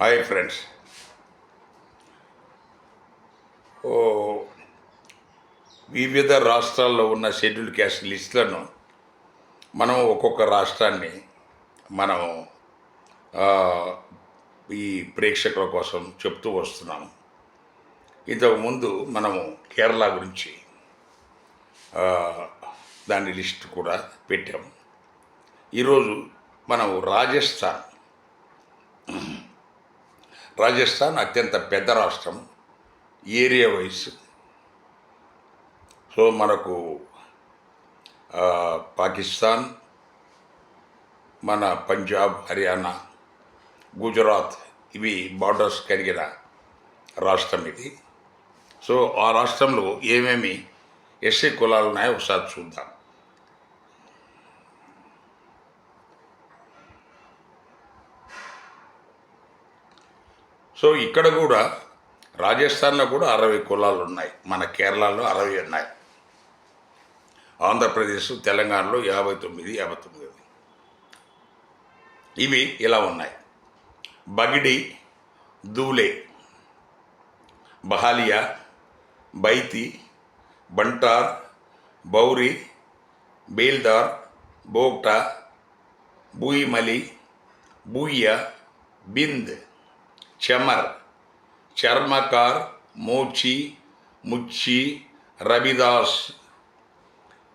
Hi friends ఓ వివిధ రాష్ట్రాల్లో ఉన్న షెడ్యూల్ క్యాస్ట్ లిస్టులను మనం ఒక్కొక్క రాష్ట్రాన్ని మనం ఈ ప్రేక్షకుల కోసం చెప్తూ వస్తున్నాము ఇంతకుముందు మనము కేరళ గురించి దాని లిస్ట్ కూడా పెట్టాము ఈరోజు మనం రాజస్థాన్ రాజస్థాన్ అత్యంత పెద్ద రాష్ట్రం ఏరియా వైస్ సో మనకు పాకిస్తాన్ మన పంజాబ్ హర్యానా గుజరాత్ ఇవి బార్డర్స్ కలిగిన రాష్ట్రం ఇది. సో ఆ రాష్ట్రంలో ఏమేమి ఎస్సీ కులాలు ఉన్నాయో ఒకసారి చూద్దాం. సో ఇక్కడ కూడా రాజస్థాన్లో కూడా అరవై కులాలు ఉన్నాయి. మన కేరళలో అరవై ఉన్నాయి. ఆంధ్రప్రదేశ్ తెలంగాణలో యాభై తొమ్మిది యాభై తొమ్మిది. ఇవి ఇలా ఉన్నాయి. బగిడి దూలే బహాలియా బైతి బంటార్ బౌరి బేల్దార్ బోగ్టా బూయిమలి బూయ బింద్. చమర్ చర్మకార్ మోచి ముచ్చి రవిదాస్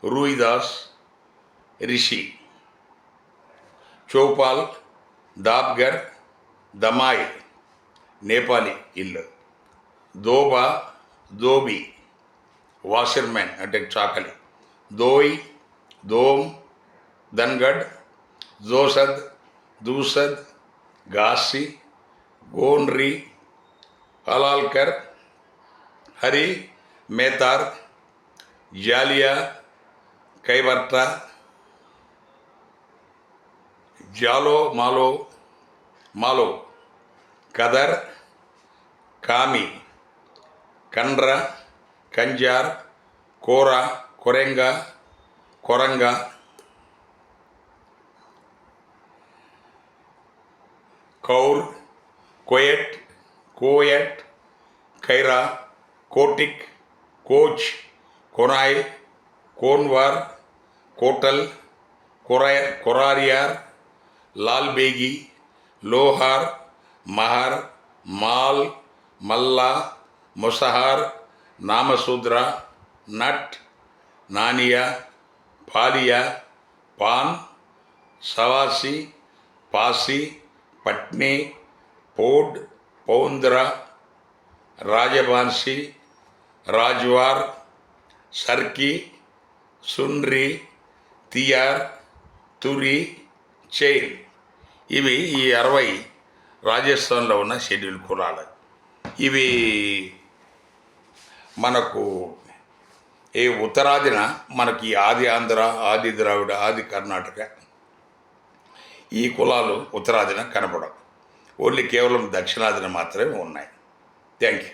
రూయిదాస్ రిషి చౌపాల్ దాబ్గర్ దమాయ్ నేపాలి ఇల్లు దోబా దోబి వాషర్మెన్ అంటే చాకలి దోయ్ దోమ్ దన్గఢ్ జోసద్ దూసద్ గాసి ஓன்ரி ஹலால்கர் ஹரி மேத்தார் ஜாலியா கைவர்டா ஜாலோ மாலோ மாலோ கதர் காமி கன்றா கஞ்சார் கோரா கொரங்கா கொரங்கா Kaur quiet co-ed Khaira கோட்டிக் coach கொனாய் கோன்வார் கோட்டல் kora கொராரியார் லால்பேகி Lohar Mahar mall மல்லா முசஹார் நாமசூத்ரா நட் நானியா பாலியா பான் சவாசி பாசி பட்னி ఓడ్ పోడ్ పౌంద్ర రాజబాన్సి రాజ్వార్ సర్కి సున్రి తియార్ తురి చైన్. ఇవి ఈ అరవై రాజస్థాన్లో ఉన్న షెడ్యూల్ కులాలు. ఇవి మనకు ఈ ఉత్తరాదిన మనకి ఆది ఆంధ్ర ఆది ద్రావిడ ఆది కర్ణాటక ఈ కులాలు ఉత్తరాదిన కనపడవు. ఓన్లీ కేవలం దక్షిణాదిన మాత్రమే ఉన్నాయి. Thank you.